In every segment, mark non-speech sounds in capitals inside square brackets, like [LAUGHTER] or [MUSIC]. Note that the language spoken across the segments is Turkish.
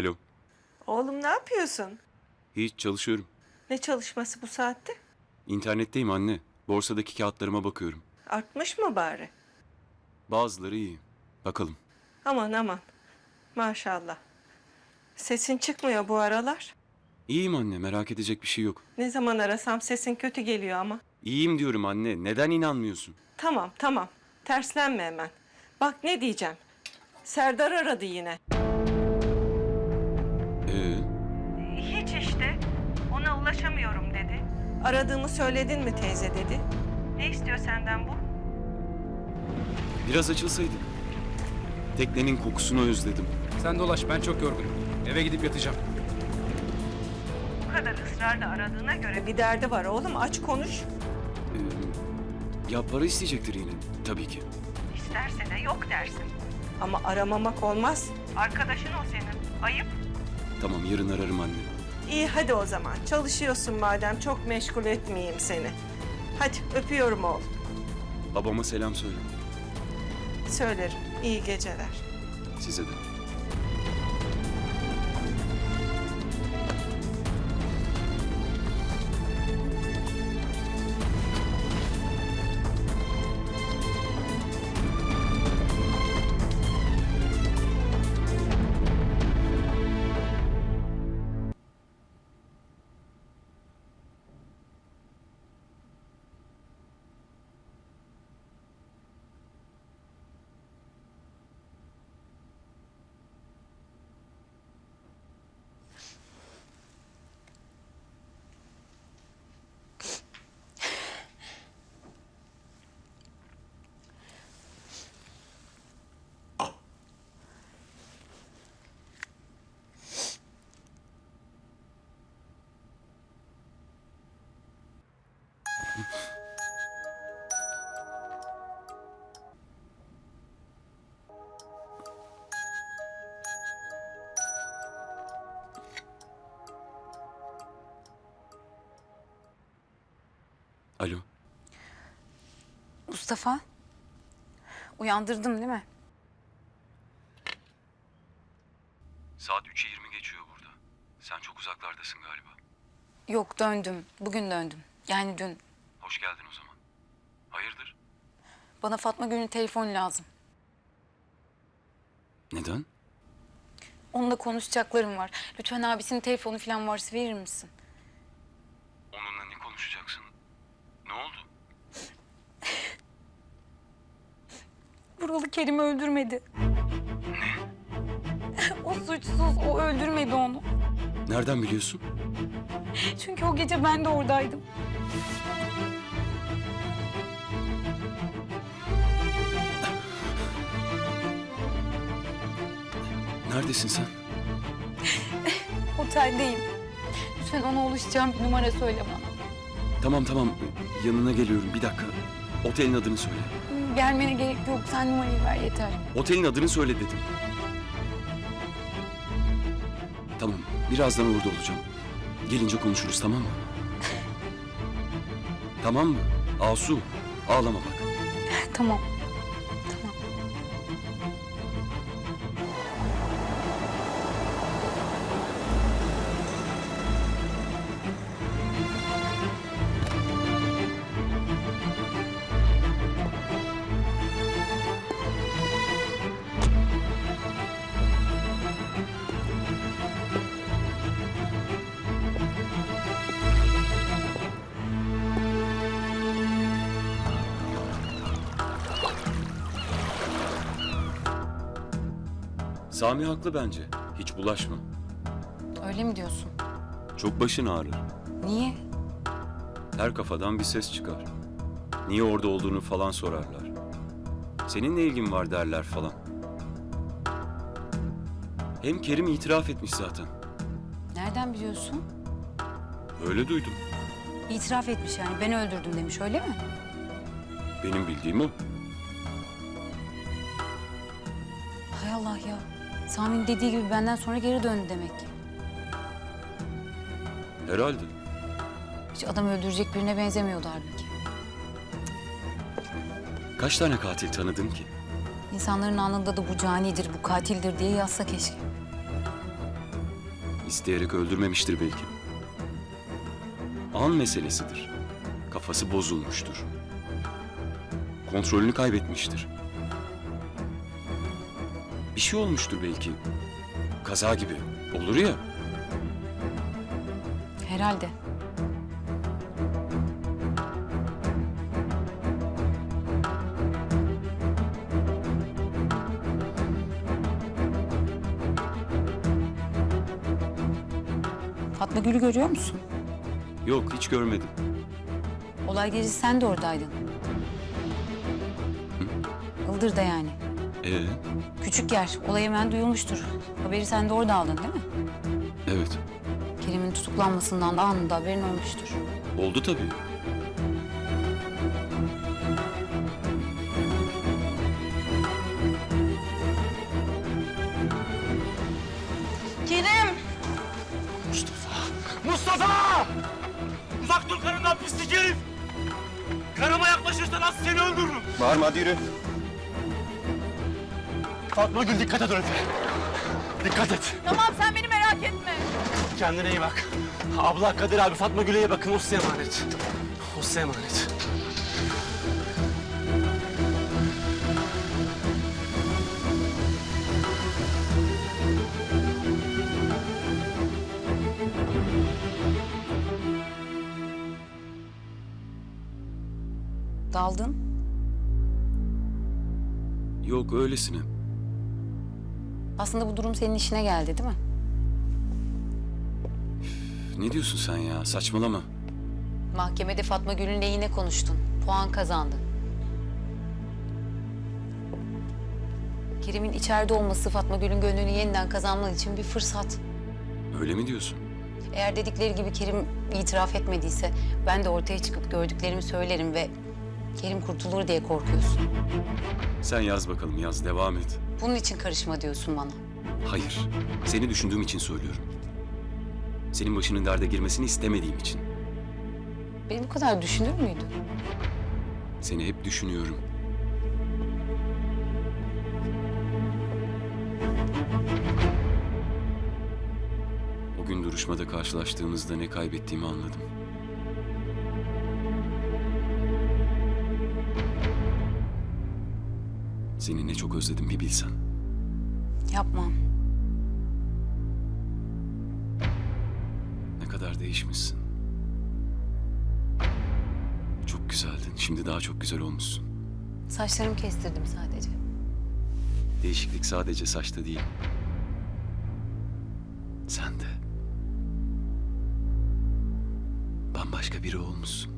Alo. Oğlum ne yapıyorsun? Hiç çalışıyorum. Ne çalışması bu saatte? İnternetteyim anne. Borsadaki kağıtlarıma bakıyorum. Artmış mı bari? Bazıları iyi. Bakalım. Aman aman. Maşallah. Sesin çıkmıyor bu aralar. İyiyim anne merak edecek bir şey yok. Ne zaman arasam sesin kötü geliyor ama. İyiyim diyorum anne. Neden inanmıyorsun? Tamam tamam. Terslenme hemen. Bak ne diyeceğim. Serdar aradı yine. Aradığımı söyledin mi teyze dedi. Ne istiyor senden bu? biraz açılsaydık. Teknenin kokusunu özledim. Sen dolaş ben çok yorgunum. Eve gidip yatacağım. Bu kadar ısrarla aradığına göre bir derdi var oğlum. Aç konuş. Ee, ya para isteyecektir yine. Tabii ki. İsterse de yok dersin. Ama aramamak olmaz. Arkadaşın o senin. Ayıp. Tamam yarın ararım anne. İyi hadi o zaman. Çalışıyorsun madem çok meşgul etmeyeyim seni. Hadi öpüyorum oğlum. Babama selam söyle. Söylerim. İyi geceler. Size de. Alo. Mustafa. Uyandırdım değil mi? Saat 3'e 20 geçiyor burada. Sen çok uzaklardasın galiba. Yok döndüm. Bugün döndüm. Yani dün. Hoş geldin o zaman. Hayırdır? Bana Fatma Gül'ün telefonu lazım. Neden? Onunla konuşacaklarım var. Lütfen abisinin telefonu falan varsa verir misin? Onunla ne konuşacaksın? Ne oldu? Buralı Kerim'i öldürmedi. o suçsuz. O öldürmedi onu. Nereden biliyorsun? Çünkü o gece ben de oradaydım. Neredesin sen? Oteldeyim. Lütfen ona ulaşacağım bir numara söyle bana. Tamam tamam yanına geliyorum bir dakika. Otelin adını söyle. Gelmene gerek yok. Sen numarayı ver yeter. Otelin adını söyle dedim. Tamam birazdan orada olacağım. Gelince konuşuruz tamam mı? [LAUGHS] tamam mı? Asu ağlama bak. Tamam. Tamam. Sami haklı bence. Hiç bulaşma. Öyle mi diyorsun? Çok başın ağrır. Niye? Her kafadan bir ses çıkar. Niye orada olduğunu falan sorarlar. Senin ne ilgin var derler falan. Hem Kerim itiraf etmiş zaten. Nereden biliyorsun? Öyle duydum. İtiraf etmiş yani ben öldürdüm demiş öyle mi? Benim bildiğim o. Hay Allah ya. Sami'nin dediği gibi benden sonra geri döndü demek ki. Herhalde. Hiç adam öldürecek birine benzemiyordu halbuki. Kaç tane katil tanıdın ki? İnsanların alnında da bu canidir, bu katildir diye yazsa keşke. İsteyerek öldürmemiştir belki. An meselesidir. Kafası bozulmuştur. Kontrolünü kaybetmiştir. Bir şey olmuştur belki. Kaza gibi. Olur ya. Herhalde. Fatma Gül'ü görüyor musun? Yok hiç görmedim. Olay gecesi sen de oradaydın. Ildır'da yani. Ee, Küçük yer. Olay hemen duyulmuştur. Haberi sen de orada aldın değil mi? evet. Kerim'in tutuklanmasından da anında haberin olmuştur. Oldu tabii. Kerim! Mustafa! Uzak dur karımdan pislik herif! Karıma yaklaşırsan az seni öldürürüm. Bağırma hadi yürü. Fatma Gül dikkat et Öfe. Dikkat et. Tamam sen beni merak etme. Kendine iyi bak. Abla Kadir abi Fatma Gül'e iyi bakın. O size emanet. O size emanet. Daldın. Yok öylesine. Aslında bu durum senin işine geldi değil mi? Ne diyorsun sen ya? Saçmalama. Mahkemede Fatma Gül'ün lehine konuştun. Puan kazandın. Kerim'in içeride olması Fatma Gül'ün gönlünü yeniden kazanman için bir fırsat. Öyle mi diyorsun? Eğer dedikleri gibi Kerim itiraf etmediyse ben de ortaya çıkıp gördüklerimi söylerim ve Kerim kurtulur diye korkuyorsun. Sen yaz bakalım yaz. Devam et. Bunun için karışma diyorsun bana. Hayır. Seni düşündüğüm için söylüyorum. Senin başının derde girmesini istemediğim için. Beni bu kadar düşünür müydün? Seni hep düşünüyorum. O gün duruşmada karşılaştığımızda ne kaybettiğimi anladım. Seni ne çok özledim bir bilsen. Yapmam. Ne kadar değişmişsin. Çok güzeldin. Şimdi daha çok güzel olmuşsun. Saçlarımı kestirdim sadece. Değişiklik sadece saçta değil. Sen de. Bambaşka biri olmuşsun.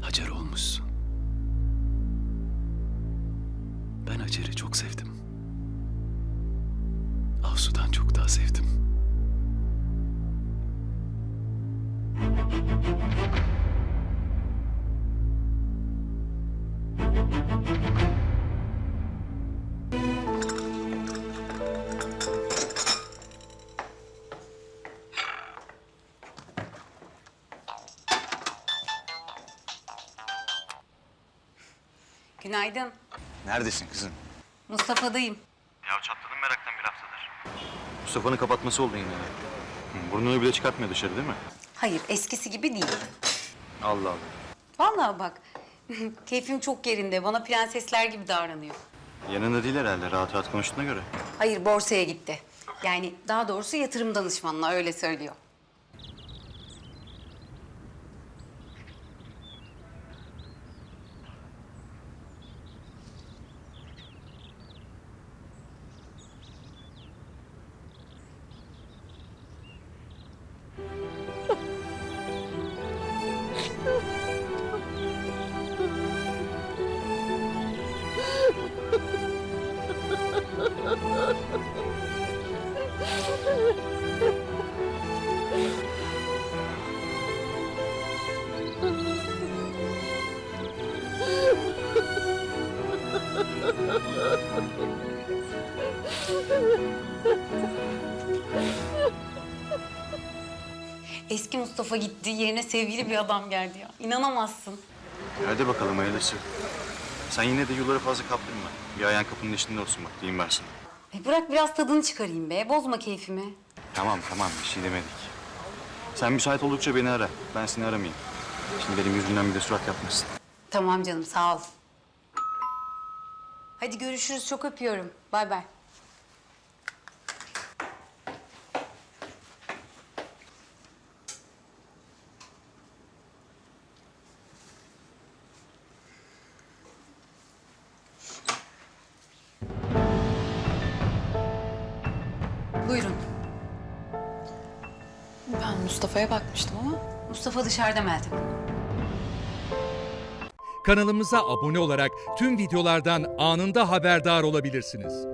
Hacer olmuşsun. Ben Hacer'i çok sevdim. Avsu'dan çok daha sevdim. Günaydın. Neredesin kızım? Mustafa'dayım. Ya çatladım meraktan bir haftadır. Mustafa'nın kapatması oldu yine. Hı, Burnunu bile çıkartmıyor dışarı değil mi? Hayır eskisi gibi değil. Allah Allah. Vallahi bak [LAUGHS] keyfim çok yerinde. Bana prensesler gibi davranıyor. Yanında değil herhalde rahat rahat konuştuğuna göre. Hayır borsaya gitti. Yani daha doğrusu yatırım danışmanına öyle söylüyor. Eski Mustafa gitti, yerine sevgili bir adam geldi ya. İnanamazsın. Hadi bakalım hayırlısı. Sen yine de yolları fazla kaptırma. Bir ayağın kapının içinde olsun bak diyeyim ben sana. E bırak biraz tadını çıkarayım be. Bozma keyfimi. Tamam tamam bir şey demedik. Sen müsait oldukça beni ara. Ben seni aramayayım. Şimdi benim yüzümden bir de surat yapmasın. Tamam canım sağ ol. Hadi görüşürüz. Çok öpüyorum. Bay bay. Buyurun. Ben Mustafa'ya bakmıştım ama Mustafa dışarıda Meltem. Kanalımıza abone olarak tüm videolardan anında haberdar olabilirsiniz.